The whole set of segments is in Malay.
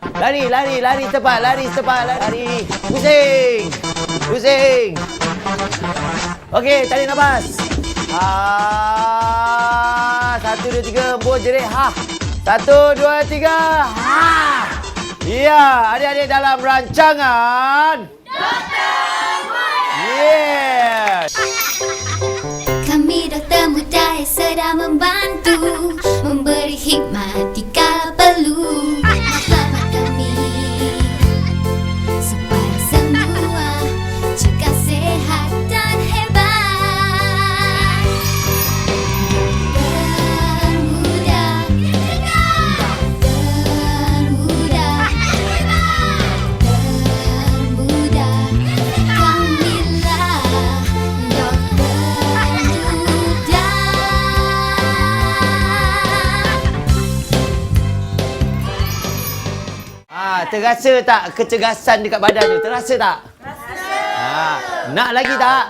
Lari, lari, lari cepat, lari cepat, lari. Pusing. Pusing. Okey, tarik nafas. Ha. Satu, dua, tiga, embus jerit. Ha. Satu, dua, tiga. Ha. Ya, adik-adik dalam rancangan. Yeah. Kami dokter muda yang sedang membantu Memberi hikmat jika perlu terasa tak kecergasan dekat badan tu? Terasa tak? Terasa. Ha, nak lagi tak?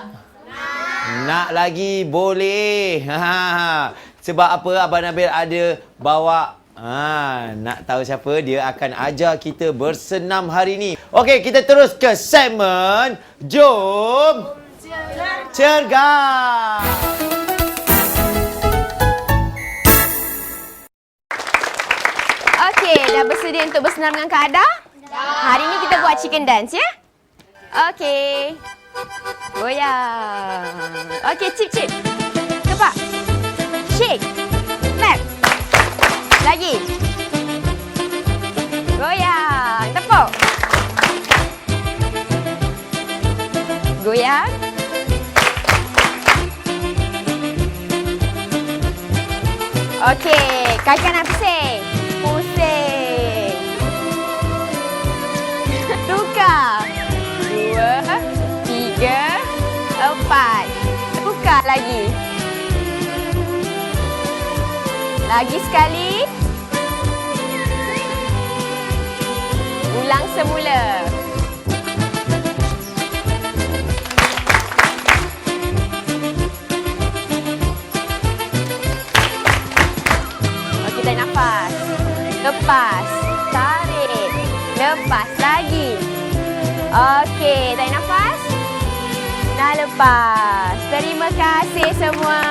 Nak lagi boleh. Ha, sebab apa Abang Nabil ada bawa Ha, nak tahu siapa dia akan ajar kita bersenam hari ni. Okey, kita terus ke segmen Jom Cergas. Okey, dah bersedia untuk bersenam dengan Kak Ada? Hari ni kita buat chicken dance ya? Okey. Goyang. Okey, chip chip. Cepat. Shake. Snap. Lagi. Goyang. Tepuk. Goyang. Okey, kaki kanan. Pusing. Tukar lagi. Lagi sekali. Ulang semula. Okey, tarik nafas. Lepas. Tarik. Lepas lagi. Okey, tarik nafas. Nah, lepas. Terima kasih semua.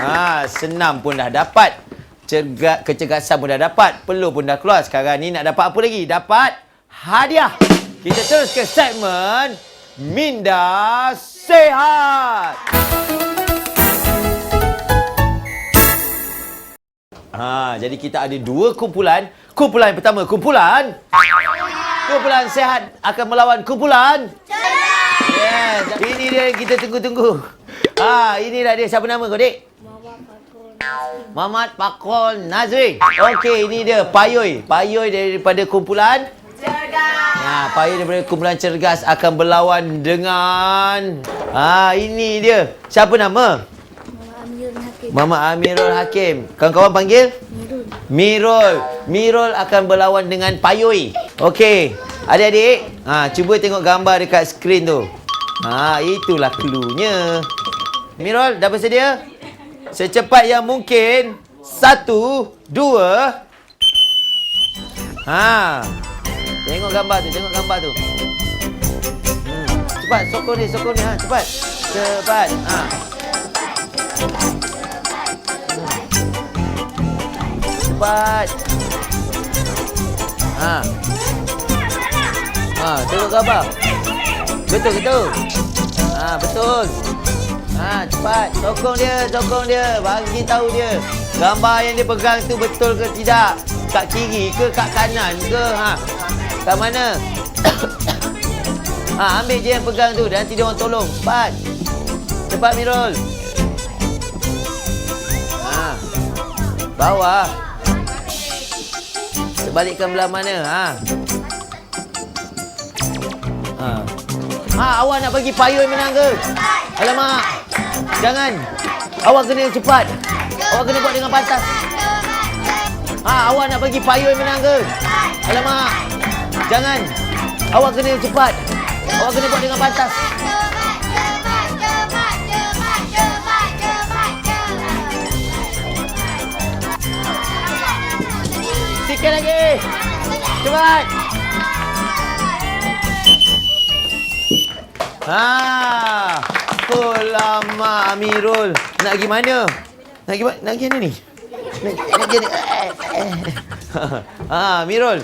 Ha, senam pun dah dapat. Cergat, kecergasan pun dah dapat. Peluh pun dah keluar. Sekarang ni nak dapat apa lagi? Dapat hadiah. Kita terus ke segmen Minda Sehat. Ha, jadi kita ada dua kumpulan. Kumpulan pertama, kumpulan Kumpulan sehat akan melawan kumpulan Yes, ini dia yang kita tunggu-tunggu. Ah, ini dah dia siapa nama kau, Dik? Muhammad Pakol Nazri. Okey, ini dia Payoy. Payoy daripada kumpulan Cergas. Ya, Payoy daripada kumpulan Cergas akan berlawan dengan Ah, ini dia. Siapa nama? Mama Amirul Hakim. Kawan-kawan panggil? Mirul. Mirul. Mirul akan berlawan dengan Payoy. Okey. Adik-adik, ha, cuba tengok gambar dekat skrin tu. Ha, itulah cluenya. Mirul, dah bersedia? Secepat yang mungkin. Satu, dua. Ha. Tengok gambar tu, tengok gambar tu. Hmm. Cepat, sokong dia, sokong dia. Ha, cepat. Cepat. Ha. Cepat. Ha. Ha, tengok gambar. Betul, betul. Ha, betul. Ha, cepat. Sokong dia, sokong dia. Bagi tahu dia. Gambar yang dia pegang tu betul ke tidak? Kat kiri ke kat kanan ke? Ha. Kat mana? ha, ambil je yang pegang tu. Nanti dia orang tolong. Cepat. Cepat Mirul. Ha. Bawah. Sebalikkan belah mana? Ha. Ha. Ha, awak nak bagi payung menang ke? Alamak. Jangan. Awak kena cepat. Awak kena buat dengan pantas. Ha, awak nak bagi payung menang ke? Alamak. Jangan. Awak kena cepat. Awak kena buat dengan pantas. Sikit lagi. Cepat. Ha. Oh, Amirul. Nak pergi mana? Nak pergi, nak pergi mana ni? Nak, nak pergi mana? ha, Amirul.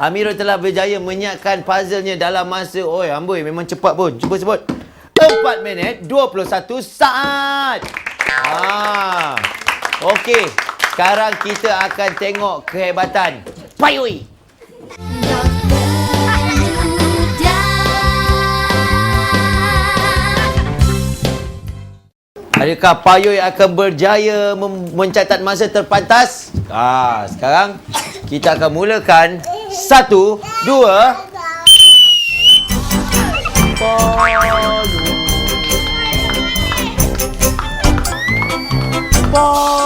Amirul telah berjaya menyiapkan puzzle-nya dalam masa... Oi, amboi, memang cepat pun. Cuba sebut. 4 minit 21 saat. Ha. Okey. Sekarang kita akan tengok kehebatan Payui. Adakah Payui akan berjaya mem- mencatat masa terpantas? Ah, sekarang kita akan mulakan. Satu, dua. Payui. Payui.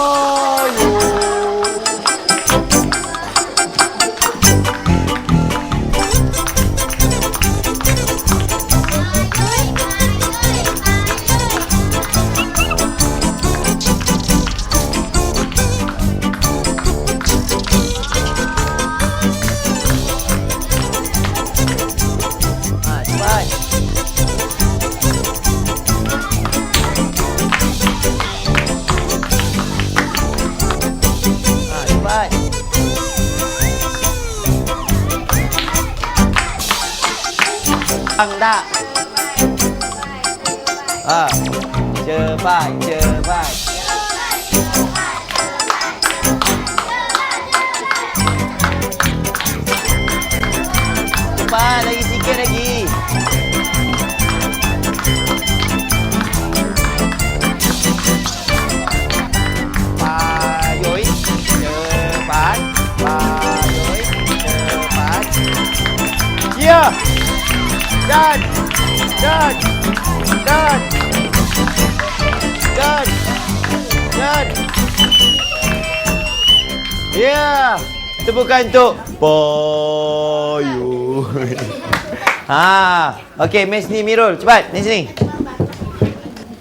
ปังด้าอ่าเจอป้ายเจอป้า Dan. Dan. Dan. Dan. Dan. Ya. Tepukan untuk Payoi. Ha, okey, Miss ni Mirul, cepat, ni sini.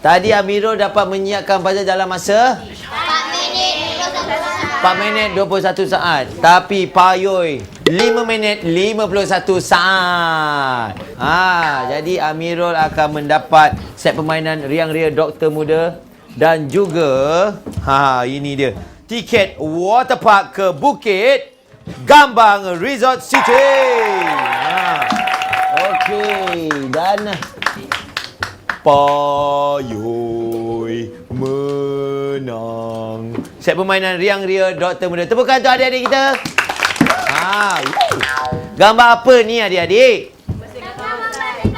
Tadi Amirul dapat menyiapkan puzzle dalam masa 4 minit 21 saat. Tapi Payoy 5 minit 51 saat. Ha, jadi Amirul akan mendapat set permainan Riang Ria Doktor Muda dan juga ha ini dia. Tiket waterpark ke Bukit Gambang Resort City. Ha. Okey, dan Payoy menang. Set permainan Riang Ria Doktor Muda. Tepukan untuk adik-adik kita. Gambar apa ni adik-adik?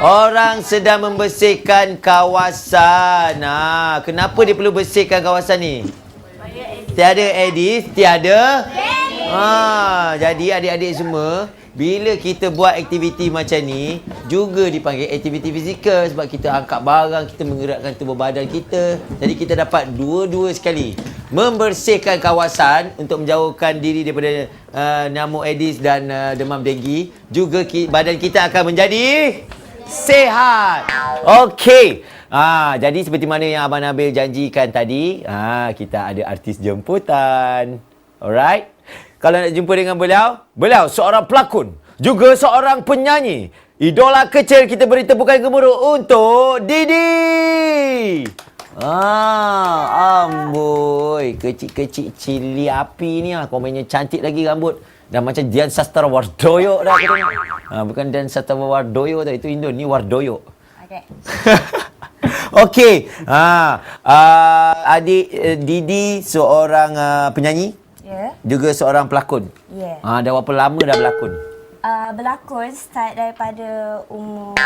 Orang sedang membersihkan kawasan. Ha, kenapa dia perlu bersihkan kawasan ni? Tiada Edis, tiada. Ha, jadi adik-adik semua, bila kita buat aktiviti macam ni, juga dipanggil aktiviti fizikal sebab kita angkat barang, kita menggerakkan tubuh badan kita. Jadi kita dapat dua-dua sekali. Membersihkan kawasan untuk menjauhkan diri daripada uh, nyamuk Aedes dan uh, demam denggi. Juga ki- badan kita akan menjadi sehat. Okey. Ah, jadi seperti mana yang Abang Nabil janjikan tadi, ah, kita ada artis jemputan. Alright? Kalau nak jumpa dengan beliau, beliau seorang pelakon, juga seorang penyanyi. Idola kecil kita beri tepukan gemuruh untuk Didi. Ah, amboi, kecil-kecil cili api ni ah, komennya cantik lagi rambut. Dah macam Dian Sastra Wardoyo dah aku tengok. Ah, bukan Dian Sastra Wardoyo tadi, itu Indon, ni Wardoyo. Okay. Okey. Ha, uh, adik uh, Didi seorang uh, penyanyi, Ya, juga seorang pelakon. ya. Ha, dah berapa lama dah berlakon? Uh, berlakon start daripada umur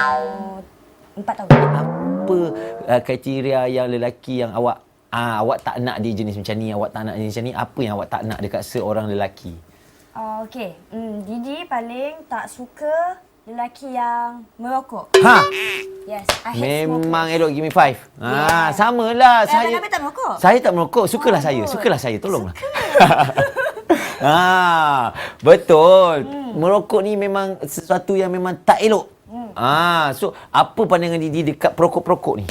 4 tahun. Apa uh, kriteria yang lelaki yang awak ah awak tak nak dia jenis macam ni, awak tak nak jenis macam ni, apa yang awak tak nak dekat seorang lelaki? Uh, okay, hmm, Didi paling tak suka lelaki yang merokok. Ha, Yes, I hate memang smoking. elok give me five. Ha, Yeah. samalah Eh, saya. Abang tak merokok? Saya tak merokok. Sukalah Oh, saya. good. Sukalah saya. Tolonglah. ha, betul. Hmm. Merokok ni memang sesuatu yang memang tak elok. Hmm. Ah, so apa pandangan Didi dekat perokok-perokok ni?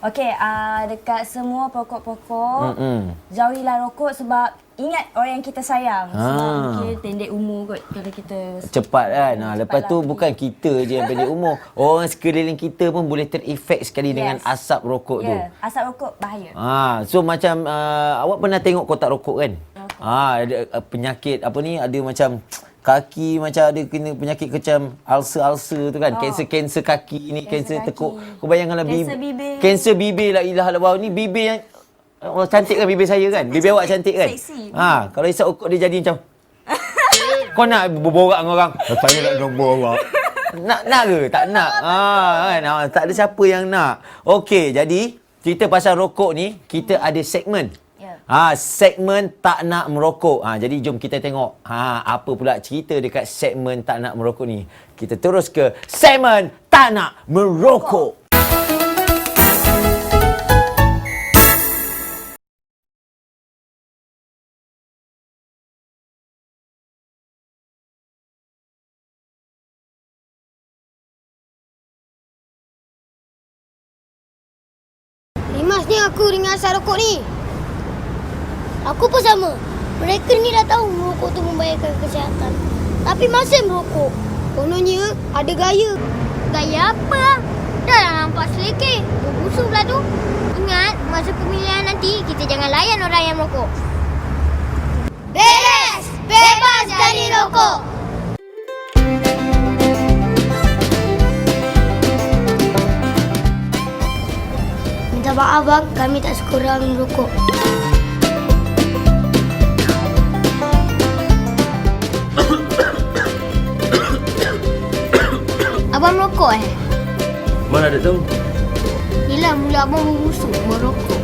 Okay, uh, dekat semua pokok-pokok, Mm-mm. jauhilah rokok sebab ingat orang yang kita sayang. Sebab Ah. mungkin pendek umur kot kalau kita Cepat kan. Ha, lepas tu lari. bukan kita je yang pendek umur. Orang sekeliling kita pun boleh terefek sekali yes. dengan asap rokok Ya, tu. asap rokok bahaya. Ha, so macam uh, awak pernah tengok kotak rokok kan? Ha, ada uh, penyakit apa ni ada macam kaki macam ada kena penyakit macam ulcer-ulcer tu kan. Kanser-kanser kaki ni, kanser Kanser kaki. tekuk. Kau bayangkanlah Kanser bibir. Kanser bibir la ilaha illallah ni bibir yang Oh, cantik kan bibir saya kan? Bibir awak cantik kan? Seksi. Ha, kalau isap rokok dia jadi macam Kau nak berborak dengan orang? Saya nak nombor awak. Nak nak ke? Tak nak. Ha, kan? Ha, tak ada siapa yang nak. Okey, jadi cerita pasal rokok ni, kita ada segmen. Ya. Ha, segmen tak nak merokok. Ha, jadi jom kita tengok ha, apa pula cerita dekat segmen tak nak merokok ni. Kita terus ke segmen tak nak merokok. Rimas aku dengan asal rokok ni. Aku pun sama. Mereka ni dah tahu merokok tu membahayakan kesihatan. Tapi masih merokok. Kononnya ada gaya. Gaya apa? Dah lah nampak selekeh. Berbusuk pula tu. Ingat, masa pemilihan nanti, kita jangan layan orang yang merokok. Beres! Bebas dari rokok! Minta maaf bang, kami tak suka orang merokok. abang merokok eh? Mana ada tahu? Yelah, mula abang berbusuk merokok.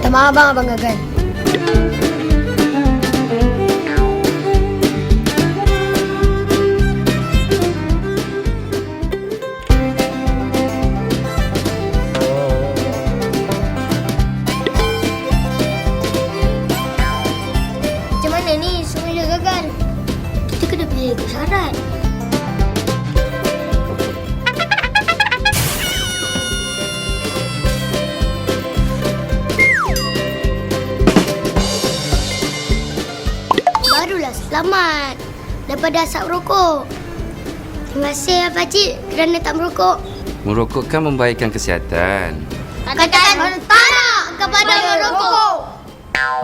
Minta maaf bang, abang gagal. Pilih ikut syarat. Barulah selamat daripada asap rokok. Terima kasih ya Pakcik kerana tak merokok. Merokok kan membahayakan kesihatan. Katakan merokok.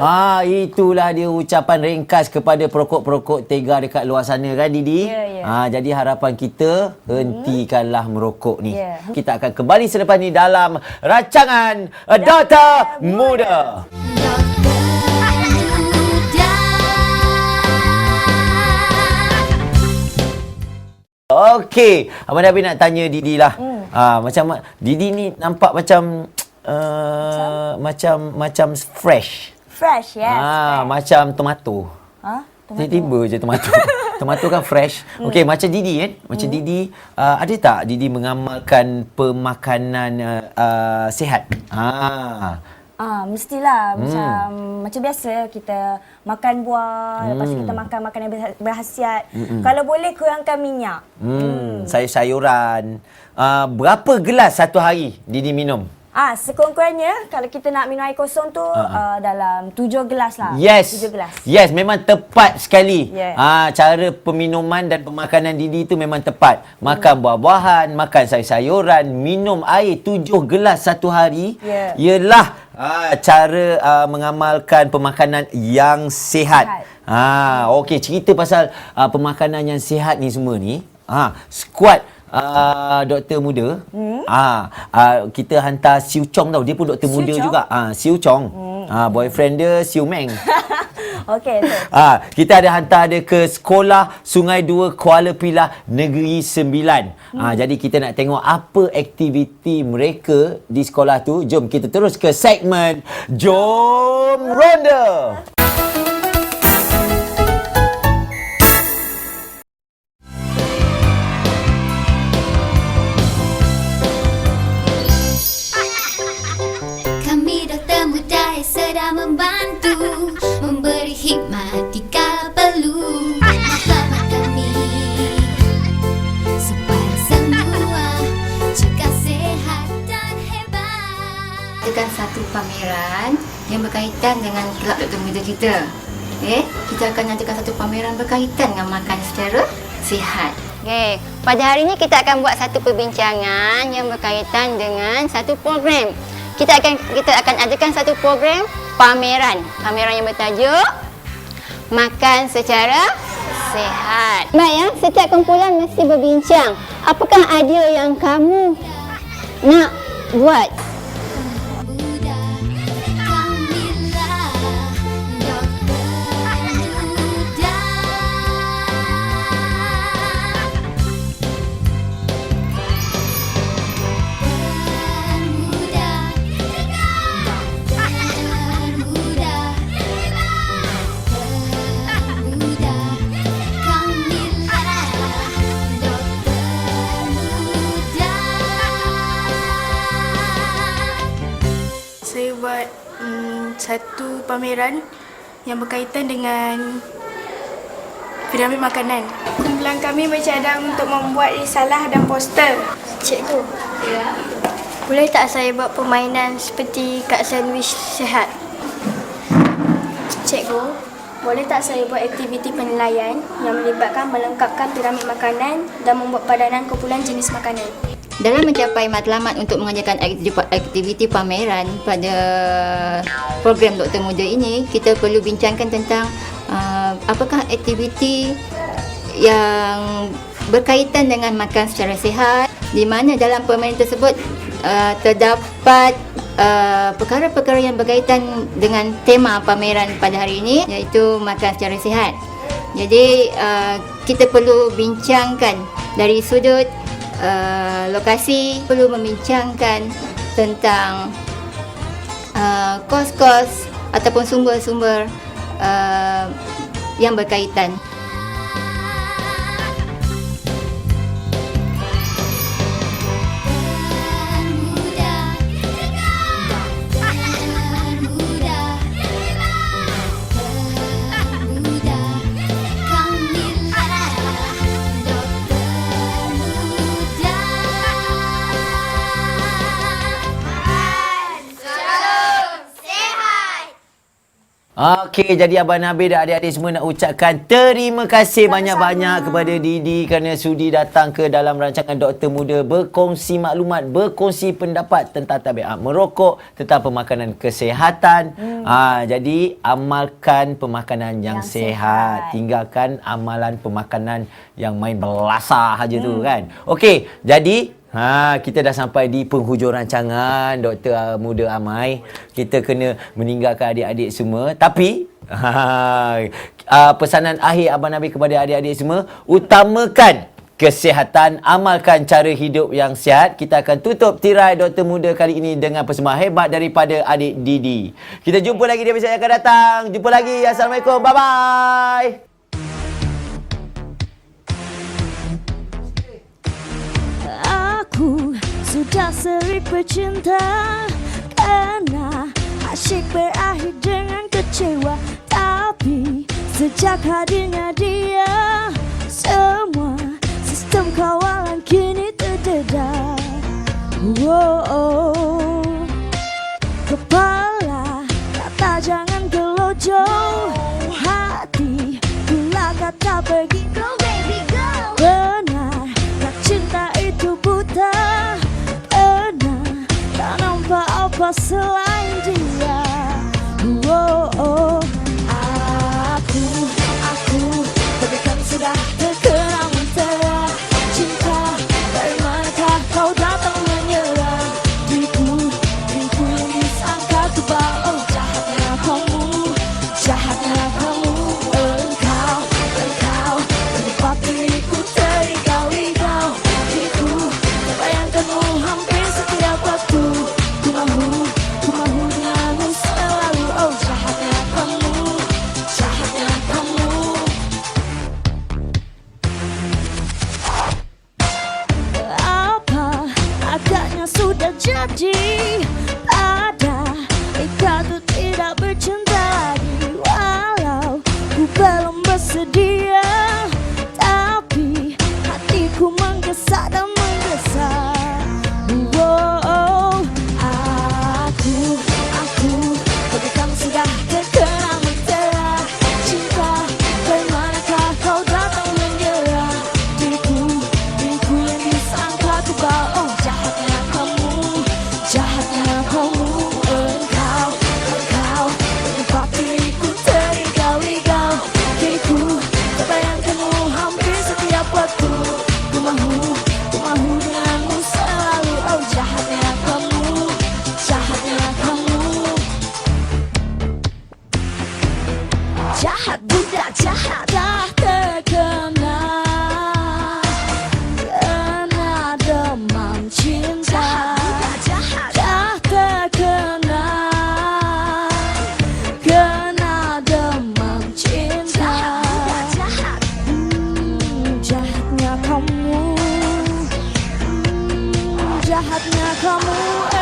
Ah, itulah dia ucapan ringkas kepada perokok-perokok tega dekat luar sana kan Didi? Ya, ya. Ah, jadi harapan kita hentikanlah merokok ni. Ya. Kita akan kembali selepas ni dalam rancangan Data Muda. Okey, Abang Nabi nak tanya Didi lah. Hmm. Ah, macam Didi ni nampak macam uh, macam macam fresh. Fresh, yes. Ah, fresh. macam tomato. Ha? Tiba-tiba je tomato. tomato kan fresh. Okey, macam Didi kan? Macam Didi, uh, ada tak Didi mengamalkan pemakanan uh, uh, sihat? Ah. Ah, mestilah macam macam biasa kita makan buah, lepas tu kita makan makanan yang berha- berhasiat. Kalau boleh kurangkan minyak. Hmm, sayur-sayuran. Uh, berapa gelas satu hari Didi minum? Ah, sekurang-kurangnya kalau kita nak minum air kosong tu uh, dalam tujuh gelas lah. Yes. Tujuh gelas. Yes, memang tepat sekali. Yeah. Ah, cara peminuman dan pemakanan Didi tu memang tepat. Makan Hmm. buah-buahan, makan sayur-sayuran, minum air tujuh gelas satu hari. Yeah. Ialah ah, cara ah, mengamalkan pemakanan yang sihat. Sihat. Ah, okey cerita pasal ah, pemakanan yang sihat ni semua ni. Ah, squad uh, doktor muda. Hmm? Ah, ah, kita hantar Siu Chong tau. Dia pun doktor Siu muda Chong? juga. Ah, Siu Chong. Hmm. Ah, boyfriend dia Siu Meng. Okey. Ah, kita ada hantar dia ke sekolah Sungai Dua Kuala Pilah Negeri Sembilan. Hmm. Ah, jadi kita nak tengok apa aktiviti mereka di sekolah tu. Jom kita terus ke segmen Jom Ronda. Pameran berkaitan dengan kelab doktor muda kita. Okay, kita akan adakan satu pameran berkaitan dengan makan secara sihat. Okey, pada hari ini kita akan buat satu perbincangan yang berkaitan dengan satu program. Kita akan kita akan adakan satu program pameran. Pameran yang bertajuk Makan secara Sihat. Baik ya, setiap kumpulan mesti berbincang. Apakah idea yang kamu nak buat? Satu pameran yang berkaitan dengan piramid makanan. Kumpulan kami bercadang untuk membuat risalah dan poster. Cikgu, boleh tak saya buat permainan seperti kad sandwich sihat? Cikgu, boleh tak saya buat aktiviti penilaian yang melibatkan melengkapkan piramid makanan dan membuat padanan kumpulan jenis makanan? Dalam mencapai matlamat untuk mengajarkan aktiviti- pameran pada program Doktor Muda ini, kita perlu bincangkan tentang uh, apakah aktiviti yang berkaitan dengan makan secara sihat di mana dalam permainan tersebut uh, terdapat uh, perkara-perkara yang berkaitan dengan tema pameran pada hari ini iaitu makan secara sihat. Jadi uh, kita perlu bincangkan dari sudut uh, lokasi perlu membincangkan tentang uh, kos-kos ataupun sumber-sumber uh, yang berkaitan. Okey, jadi Abang Nabil dan adik-adik semua nak ucapkan terima kasih banyak-banyak kepada Didi kerana sudi datang ke dalam rancangan Doktor Muda berkongsi maklumat, berkongsi pendapat tentang tabiat merokok, tentang pemakanan kesihatan. Hmm. Ha, jadi amalkan pemakanan yang, Yang sihat. sihat. Tinggalkan amalan pemakanan yang main belasah aja hmm. tu kan. Okey, jadi Ha, kita dah sampai di penghujung rancangan Doktor uh, Muda Amai. Kita kena meninggalkan adik-adik semua. Tapi ha, uh, pesanan akhir Abang Nabi kepada adik-adik semua, utamakan kesihatan, amalkan cara hidup yang sihat. Kita akan tutup tirai Doktor Muda kali ini dengan persembahan hebat daripada adik Didi. Kita jumpa lagi di episod yang akan datang. Jumpa lagi. Assalamualaikum. Bye-bye. Aku sudah sering bercinta Karena asyik berakhir dengan kecewa. Tapi sejak hadirnya dia Semua sistem kawalan kini terdedah oh. Kepala kata jangan gelojo Hati bila kata pergi nampak apa jahatnya kamu